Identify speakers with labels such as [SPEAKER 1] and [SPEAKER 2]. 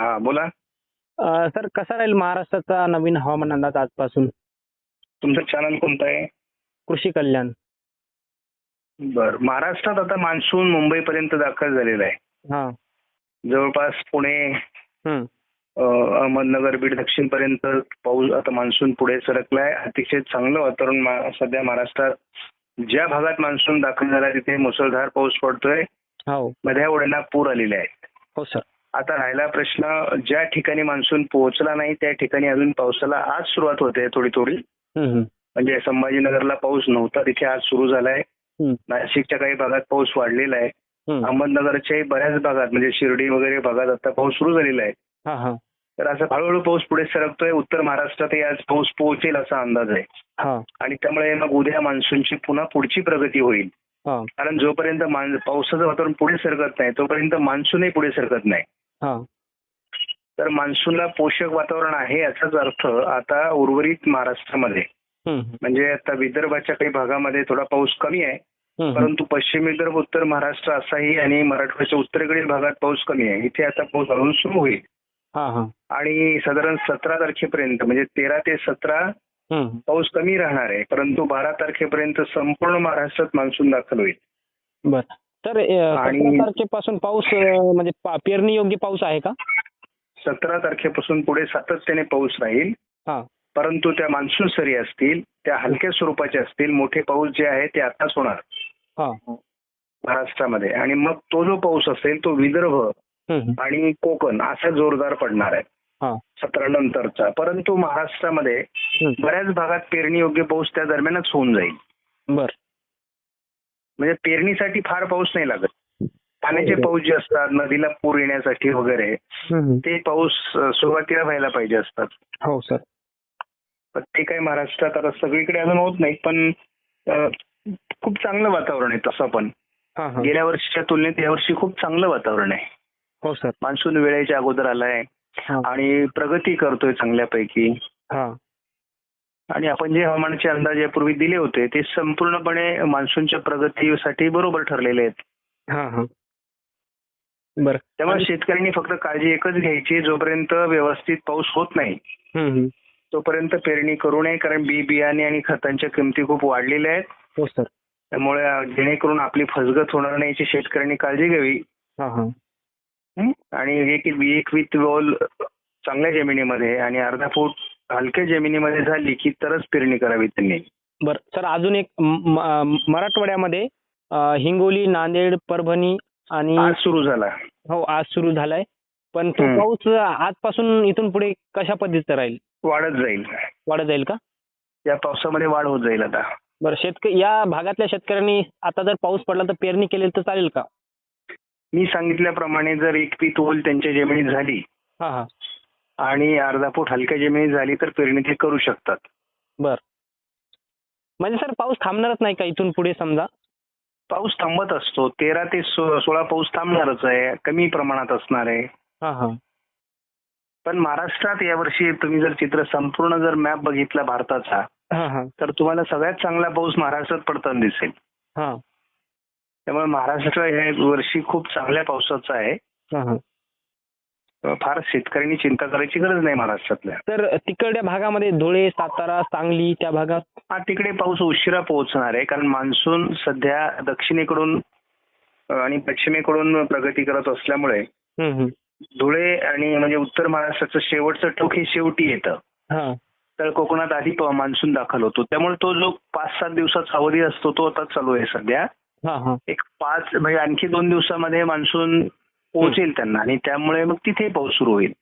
[SPEAKER 1] हा बोला.
[SPEAKER 2] सर कसा राहील महाराष्ट्राचा नवीन हवामान अंदाज आजपासून?
[SPEAKER 1] तुमचं चॅनल कोणतं आहे?
[SPEAKER 2] कृषी कल्याण.
[SPEAKER 1] बर महाराष्ट्रात आता मान्सून मुंबईपर्यंत दाखल झालेला आहे.
[SPEAKER 2] हा.
[SPEAKER 1] जवळपास पुणे अहमदनगर बीड दक्षिण पर्यंत पाऊस आता मान्सून पुढे सरकलाय अतिशय चांगलं वातावरण सध्या महाराष्ट्रात. ज्या भागात मान्सून दाखल झाला तिथे मुसळधार पाऊस पडतोय.
[SPEAKER 2] हो.
[SPEAKER 1] मध्या ओढ्यांना पूर आलेले आहेत.
[SPEAKER 2] हो सर.
[SPEAKER 1] आता राहिला प्रश्न ज्या ठिकाणी मान्सून पोहोचला नाही त्या ठिकाणी अजून पावसाला आज सुरुवात होते थोडी थोडी. म्हणजे संभाजीनगरला पाऊस नव्हता तिथे आज सुरू झालाय. नाशिकच्या काही भागात पाऊस वाढलेला आहे. अहमदनगरच्याही बऱ्याच भागात म्हणजे शिर्डी वगैरे भागात आता पाऊस सुरू झालेला आहे. तर असं हळूहळू पाऊस पुढे सरकतोय उत्तर महाराष्ट्रातही आज पाऊस पोहोचेल असा अंदाज आहे. आणि त्यामुळे मग उद्या मान्सूनची पुन्हा पुढची प्रगती होईल. कारण जोपर्यंत पावसाचं वातावरण पुढे सरकत नाही तोपर्यंत मान्सूनही पुढे सरकत नाही.
[SPEAKER 2] हा.
[SPEAKER 1] तर मान्सूनला पोषक वातावरण आहे याचाच अर्थ आता उर्वरित महाराष्ट्रामध्ये. म्हणजे आता विदर्भाच्या काही भागामध्ये थोडा पाऊस कमी आहे. परंतु पश्चिम विदर्भ उत्तर महाराष्ट्र असाही आणि मराठवाड्याच्या उत्तरेकडील भागात पाऊस कमी आहे. इथे आता पाऊस हळूहळू सुरू होईल.
[SPEAKER 2] हा हा.
[SPEAKER 1] आणि साधारण सतरा तारखेपर्यंत म्हणजे तेरा ते सतरा. पाऊस कमी राहणार आहे परंतु बारा तारखेपर्यंत संपूर्ण महाराष्ट्रात मान्सून दाखल होईल.
[SPEAKER 2] बर. तर सतरा तारखेपासून पाऊस म्हणजे पेरणी योग्य पाऊस आहे का?
[SPEAKER 1] सतरा तारखेपासून पुढे सातत्याने पाऊस राहील.
[SPEAKER 2] हा.
[SPEAKER 1] परंतु त्या मान्सून सरी असतील त्या हलक्या स्वरूपाच्या असतील मोठे पाऊस जे आहे ते आताच होणार.
[SPEAKER 2] हा.
[SPEAKER 1] महाराष्ट्रामध्ये. आणि मग तो जो पाऊस असेल तो विदर्भ आणि कोकण असा जोरदार पडणार आहे. सतरा नंतरचा. परंतु महाराष्ट्रामध्ये. बऱ्याच भागात पेरणी योग्य पाऊस त्या दरम्यानच होऊन जाईल.
[SPEAKER 2] बर.
[SPEAKER 1] म्हणजे पेरणीसाठी फार पाऊस नाही लागत. पाण्याचे
[SPEAKER 2] हो.
[SPEAKER 1] पाऊस जे असतात नदीला पूर येण्यासाठी वगैरे ते पाऊस सुरुवातीला व्हायला पाहिजे असतात.
[SPEAKER 2] हो सर.
[SPEAKER 1] पण ते काही महाराष्ट्रात आता सगळीकडे अजून होत नाही पण खूप चांगलं वातावरण आहे तसं पण. गेल्या वर्षीच्या तुलनेत यावर्षी खूप चांगलं वातावरण आहे.
[SPEAKER 2] हो सर.
[SPEAKER 1] मान्सून वेळेच्या अगोदर आलाय. आणि प्रगती करतोय चांगल्यापैकी.
[SPEAKER 2] हा.
[SPEAKER 1] आणि आपण जे हवामानाचे अंदाज यापूर्वी दिले होते ते संपूर्णपणे मान्सूनच्या प्रगतीसाठी बरोबर ठरलेले आहेत.
[SPEAKER 2] हा हा. बर.
[SPEAKER 1] त्यामुळे शेतकऱ्यांनी फक्त काळजी एकच घ्यायची जोपर्यंत व्यवस्थित पाऊस होत नाही. तोपर्यंत पेरणी करू नये कारण बी बियाणे आणि खतांच्या किमती खूप वाढलेल्या आहेत.
[SPEAKER 2] हो
[SPEAKER 1] त्यामुळे जेणेकरून आपली फसगत होणार नाही याची शेतकऱ्यांनी काळजी घ्यावी.
[SPEAKER 2] हा हा
[SPEAKER 1] हं? आणि एक एक विथ वॉल चांगल्या जमिनीमध्ये आणि अर्धा फूट हलक्या जमिनीमध्ये झाली की तरच पेरणी करावी त्यांनी.
[SPEAKER 2] बर सर अजून एक मराठवाड्यामध्ये हिंगोली नांदेड परभणी आणि
[SPEAKER 1] आज सुरू झाला.
[SPEAKER 2] हो आज सुरू झालाय. पण तो. पाऊस आजपासून इथून पुढे कशा पद्धतीचा राहील?
[SPEAKER 1] वाढत जाईल.
[SPEAKER 2] वाढत जाईल का?
[SPEAKER 1] या पावसामध्ये वाढ होत जाईल आता.
[SPEAKER 2] बरं शेतकरी या भागातल्या शेतकऱ्यांनी आता जर पाऊस पडला तर पेरणी केली तर चालेल का?
[SPEAKER 1] मी सांगितल्याप्रमाणे जर एक पीत ओल त्यांच्या जमिनीत झाली
[SPEAKER 2] हा हा.
[SPEAKER 1] आणि अर्धा फूट हलक्या जमिनीत झाली तर पेरणी ते करू शकतात.
[SPEAKER 2] बर. म्हणजे सर पाऊस थांबणारच नाही का इथून पुढे समजा?
[SPEAKER 1] पाऊस थांबत असतो. तेरा ते सो- सोळा पाऊस थांबणारच आहे. कमी प्रमाणात असणार आहे.
[SPEAKER 2] हा हा.
[SPEAKER 1] पण महाराष्ट्रात यावर्षी तुम्ही जर चित्र संपूर्ण जर मॅप बघितला भारताचा
[SPEAKER 2] हा हा.
[SPEAKER 1] तर तुम्हाला सगळ्यात चांगला पाऊस महाराष्ट्रात पडताना दिसेल.
[SPEAKER 2] हा.
[SPEAKER 1] त्यामुळे महाराष्ट्र या वर्षी खूप चांगल्या पावसाचा आहे.
[SPEAKER 2] हा हा.
[SPEAKER 1] फार शेतकऱ्यांनी चिंता करायची गरज नाही महाराष्ट्रातल्या.
[SPEAKER 2] तर तिकडच्या भागामध्ये धुळे सातारा सांगली त्या भागात?
[SPEAKER 1] हा तिकडे पाऊस उशिरा पोहोचणार आहे. कारण मान्सून सध्या दक्षिणेकडून आणि पश्चिमेकडून प्रगती करत असल्यामुळे. धुळे आणि म्हणजे उत्तर महाराष्ट्राचं शेवटचं टोक हे शेवटी येतं.
[SPEAKER 2] हा.
[SPEAKER 1] तर कोकणात आधी मान्सून दाखल होतो. त्यामुळे तो जो पाच सात दिवसाचा अवधी असतो तो आता चालू आहे सध्या.
[SPEAKER 2] हा हा
[SPEAKER 1] एक पाच म्हणजे आणखी दोन दिवसामध्ये मान्सून पोहोचेल त्यांना आणि त्यामुळे मग तिथे पाऊस सुरू होईल.